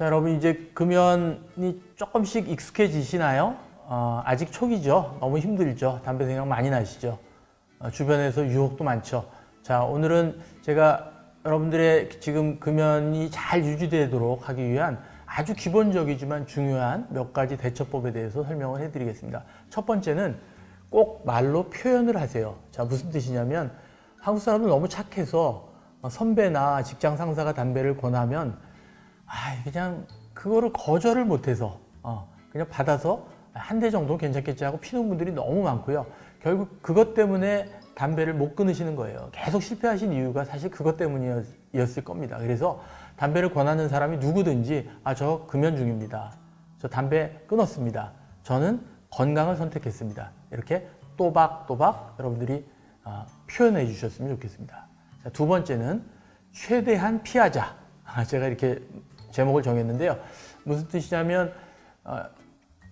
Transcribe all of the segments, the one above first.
자, 여러분 이제 금연이 조금씩 익숙해지시나요? 어, 아직 초기죠. 너무 힘들죠. 담배 생각 많이 나시죠. 어, 주변에서 유혹도 많죠. 자, 오늘은 제가 여러분들의 지금 금연이 잘 유지되도록 하기 위한 아주 기본적이지만 중요한 몇 가지 대처법에 대해서 설명을 해드리겠습니다. 첫 번째는 꼭 말로 표현을 하세요. 자, 무슨 뜻이냐면 한국 사람들 너무 착해서 어, 선배나 직장 상사가 담배를 권하면 아, 그냥 그거를 거절을 못해서 어, 그냥 받아서 한 대 정도 괜찮겠지 하고 피는 분들이 너무 많고요. 결국 그것 때문에 담배를 못 끊으시는 거예요. 계속 실패하신 이유가 사실 그것 때문이었을 겁니다. 그래서 담배를 권하는 사람이 누구든지 아, 저 금연 중입니다. 저 담배 끊었습니다. 저는 건강을 선택했습니다. 이렇게 또박또박 여러분들이 아, 표현해 주셨으면 좋겠습니다. 자, 두 번째는 최대한 피하자. 아, 제가 이렇게 제목을 정했는데요. 무슨 뜻이냐면 어,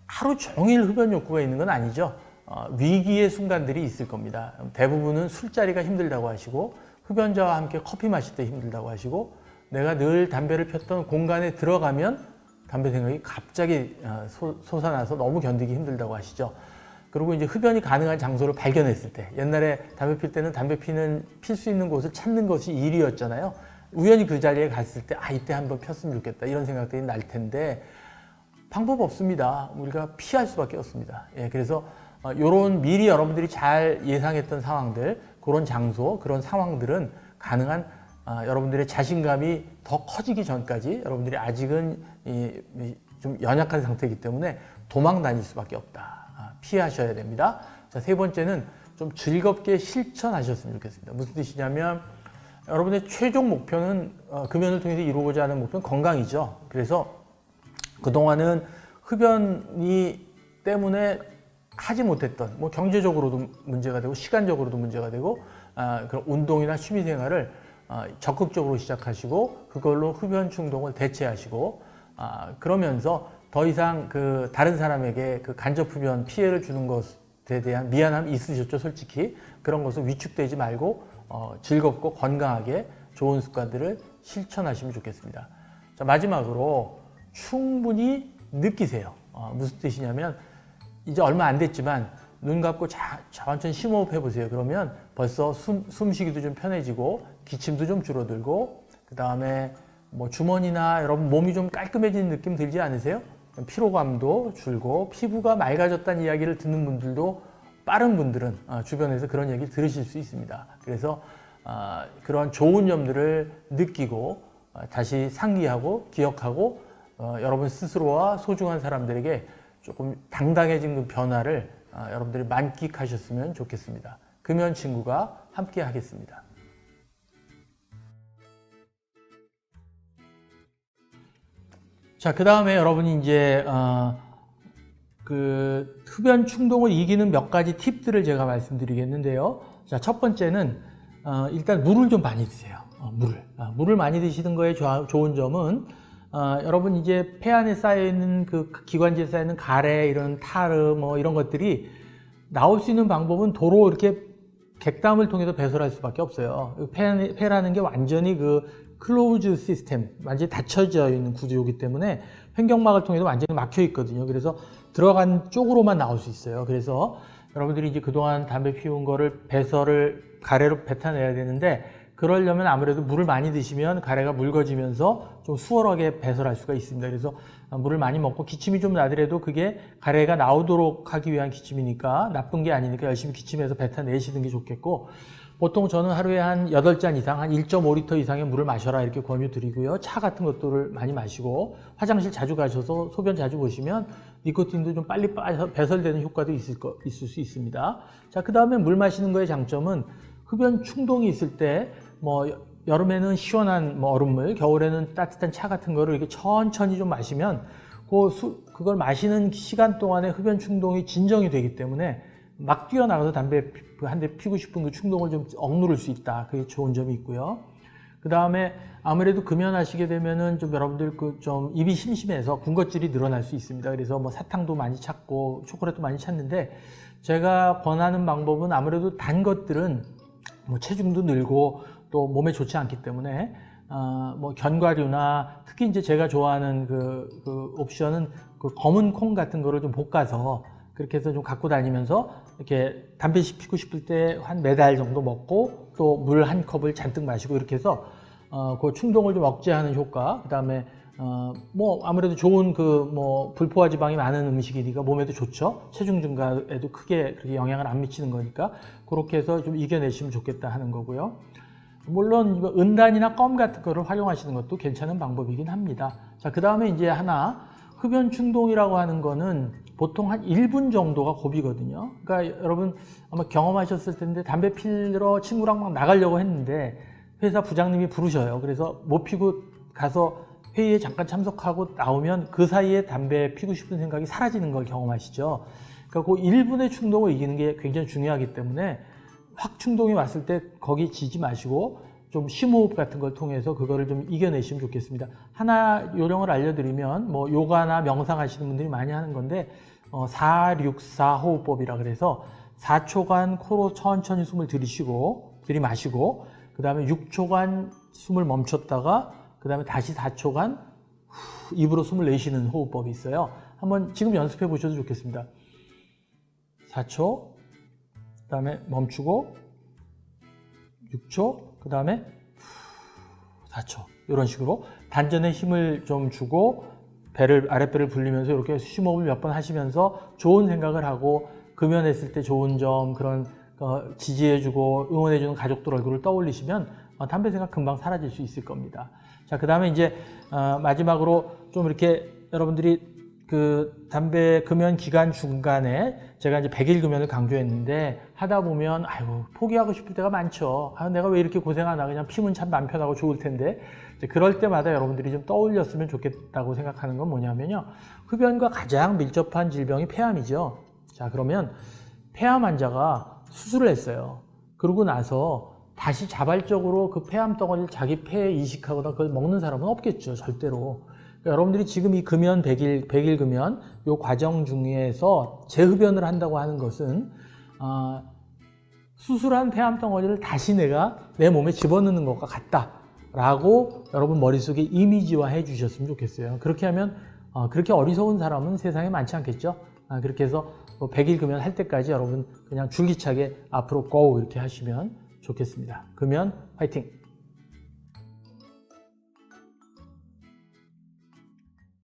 하루 종일 흡연 욕구가 있는 건 아니죠. 어, 위기의 순간들이 있을 겁니다. 대부분은 술자리가 힘들다고 하시고 흡연자와 함께 커피 마실 때 힘들다고 하시고 내가 늘 담배를 폈던 공간에 들어가면 담배 생각이 갑자기 어, 솟- 솟아나서 너무 견디기 힘들다고 하시죠. 그리고 이제 흡연이 가능한 장소를 발견했을 때 옛날에 담배 필 때는 담배 피는 필 수 있는 곳을 찾는 것이 일이었잖아요. 우연히 그 자리에 갔을 때 아 이때 한번 폈으면 좋겠다 이런 생각들이 날 텐데 방법 없습니다. 우리가 피할 수밖에 없습니다. 예, 그래서 어, 요런 미리 여러분들이 잘 예상했던 상황들, 그런 장소, 그런 상황들은 가능한 아, 여러분들의 자신감이 더 커지기 전까지 여러분들이 아직은 이, 이, 좀 연약한 상태이기 때문에 도망 다닐 수밖에 없다. 아, 피하셔야 됩니다. 자, 세 번째는 좀 즐겁게 실천하셨으면 좋겠습니다. 무슨 뜻이냐면 여러분의 최종 목표는 어, 금연을 통해서 이루고자 하는 목표는 건강이죠. 그래서 그동안은 흡연이 때문에 하지 못했던 뭐 경제적으로도 문제가 되고 시간적으로도 문제가 되고 아, 그런 운동이나 취미 생활을 아, 적극적으로 시작하시고 그걸로 흡연 충동을 대체하시고 아, 그러면서 더 이상 그 다른 사람에게 그 간접 흡연 피해를 주는 것에 대한 미안함이 있으셨죠 솔직히 그런 것을 위축되지 말고 어, 즐겁고 건강하게 좋은 습관들을 실천하시면 좋겠습니다. 자 마지막으로 충분히 느끼세요. 어, 무슨 뜻이냐면 이제 얼마 안 됐지만 눈 감고 자, 천천히 심호흡 해보세요. 그러면 벌써 숨, 숨쉬기도 좀 편해지고 기침도 좀 줄어들고 그 다음에 뭐 주머니나 여러분 몸이 좀 깔끔해지는 느낌 들지 않으세요? 피로감도 줄고 피부가 맑아졌다는 이야기를 듣는 분들도 빠른 분들은 어, 주변에서 그런 얘기를 들으실 수 있습니다. 그래서 어, 그런 좋은 점들을 느끼고 어, 다시 상기하고 기억하고 어, 여러분 스스로와 소중한 사람들에게 조금 당당해진 그 변화를 어, 여러분들이 만끽하셨으면 좋겠습니다. 금연 친구가 함께 하겠습니다. 자, 그 다음에 여러분이 이제 어, 그 흡연 충동을 이기는 몇 가지 팁들을 제가 말씀드리겠는데요. 자, 첫 번째는 어, 일단 물을 좀 많이 드세요. 어, 물을. 아, 물을 많이 드시는 거에 좋아- 좋은 점은 어, 여러분 이제 폐 안에 쌓여 있는 그 기관지에 쌓여 있는 가래 이런 타르 뭐 이런 것들이 나올 수 있는 방법은 도로 이렇게 객담을 통해서 배설할 수밖에 없어요. 폐, 폐라는 게 완전히 그 클로우즈 시스템, 완전히 닫혀져 있는 구조이기 때문에 횡격막을 통해서 완전히 막혀 있거든요. 그래서 들어간 쪽으로만 나올 수 있어요. 그래서 여러분들이 이제 그동안 담배 피운 거를 배설을 가래로 뱉어내야 되는데 그러려면 아무래도 물을 많이 드시면 가래가 묽어지면서 좀 수월하게 배설할 수가 있습니다. 그래서 물을 많이 먹고 기침이 좀 나더라도 그게 가래가 나오도록 하기 위한 기침이니까 나쁜 게 아니니까 열심히 기침해서 뱉어내시는 게 좋겠고 보통 저는 하루에 한 8잔 이상, 한 1.5리터 이상의 물을 마셔라 이렇게 권유 드리고요. 차 같은 것들을 많이 마시고 화장실 자주 가셔서 소변 자주 보시면 니코틴도 좀 빨리 배설되는 효과도 있을, 거, 있을 수 있습니다. 자, 그 다음에 물 마시는 거의 장점은 흡연 충동이 있을 때 뭐 여름에는 시원한 뭐 얼음물, 겨울에는 따뜻한 차 같은 거를 이렇게 천천히 좀 마시면 그 수, 그걸 마시는 시간 동안에 흡연 충동이 진정이 되기 때문에 막 뛰어나가서 담배 한 대 피고 싶은 그 충동을 좀 억누를 수 있다. 그게 좋은 점이 있고요. 그 다음에 아무래도 금연하시게 되면은 좀 여러분들 그 좀 입이 심심해서 군것질이 늘어날 수 있습니다. 그래서 뭐 사탕도 많이 찾고 초콜릿도 많이 찾는데 제가 권하는 방법은 아무래도 단 것들은 뭐 체중도 늘고 또 몸에 좋지 않기 때문에 어, 뭐 견과류나 특히 이제 제가 좋아하는 그, 그 옵션은 그 검은 콩 같은 거를 좀 볶아서 그렇게 해서 좀 갖고 다니면서 이렇게 담배 피고 싶을 때 한 매달 정도 먹고 또 물 한 컵을 잔뜩 마시고 이렇게 해서 어, 그 충동을 좀 억제하는 효과, 그 다음에 어, 뭐 아무래도 좋은 그 뭐 불포화 지방이 많은 음식이니까 몸에도 좋죠. 체중 증가에도 크게 그렇게 영향을 안 미치는 거니까 그렇게 해서 좀 이겨내시면 좋겠다 하는 거고요. 물론 은단이나 껌 같은 거를 활용하시는 것도 괜찮은 방법이긴 합니다. 자, 그 다음에 이제 하나 흡연 충동이라고 하는 거는 보통 한 1분 정도가 고비거든요. 그러니까 여러분 아마 경험하셨을 텐데 담배 피러 친구랑 막 나가려고 했는데 회사 부장님이 부르셔요. 그래서 못 피고 가서 회의에 잠깐 참석하고 나오면 그 사이에 담배 피고 싶은 생각이 사라지는 걸 경험하시죠. 그러니까 그 1분의 충동을 이기는 게 굉장히 중요하기 때문에 확 충동이 왔을 때 거기 지지 마시고 좀 심호흡 같은 걸 통해서 그거를 좀 이겨내시면 좋겠습니다. 하나 요령을 알려드리면 뭐 요가나 명상 하시는 분들이 많이 하는 건데 어, 464 호흡법이라 그래서 4초간 코로 천천히 숨을 들이쉬고 들이마시고 그 다음에 6초간 숨을 멈췄다가 그 다음에 다시 4초간 후, 입으로 숨을 내쉬는 호흡법이 있어요. 한번 지금 연습해 보셔도 좋겠습니다. 4초, 그 다음에 멈추고 6초, 그 다음에 4초 이런 식으로 단전에 힘을 좀 주고 배를 아랫배를 불리면서 이렇게 심호흡을 몇 번 하시면서 좋은 생각을 하고 금연했을 때 좋은 점 그런 어, 지지해주고 응원해주는 가족들 얼굴을 떠올리시면 어, 담배 생각 금방 사라질 수 있을 겁니다. 자, 그 다음에 이제 어, 마지막으로 좀 이렇게 여러분들이 그 담배 금연 기간 중간에 제가 이제 100일 금연을 강조했는데 하다 보면 아이고 포기하고 싶을 때가 많죠. 아, 내가 왜 이렇게 고생하나 그냥 피면 참 마음 편하고 좋을 텐데 그럴 때마다 여러분들이 좀 떠올렸으면 좋겠다고 생각하는 건 뭐냐면요. 흡연과 가장 밀접한 질병이 폐암이죠. 자, 그러면 폐암 환자가 수술을 했어요. 그러고 나서 다시 자발적으로 그 폐암 덩어리를 자기 폐에 이식하거나 그걸 먹는 사람은 없겠죠. 절대로. 그러니까 여러분들이 지금 이 금연 100일, 100일 금연 요 과정 중에서 재흡연을 한다고 하는 것은 아, 수술한 폐암 덩어리를 다시 내가 내 몸에 집어넣는 것과 같다라고 여러분 머릿속에 이미지화 해 주셨으면 좋겠어요. 그렇게 하면 어, 그렇게 어리석은 사람은 세상에 많지 않겠죠. 아, 그렇게 해서 뭐 100일 금연 할 때까지 여러분 그냥 줄기차게 앞으로 고 이렇게 하시면 좋겠습니다. 금연 화이팅!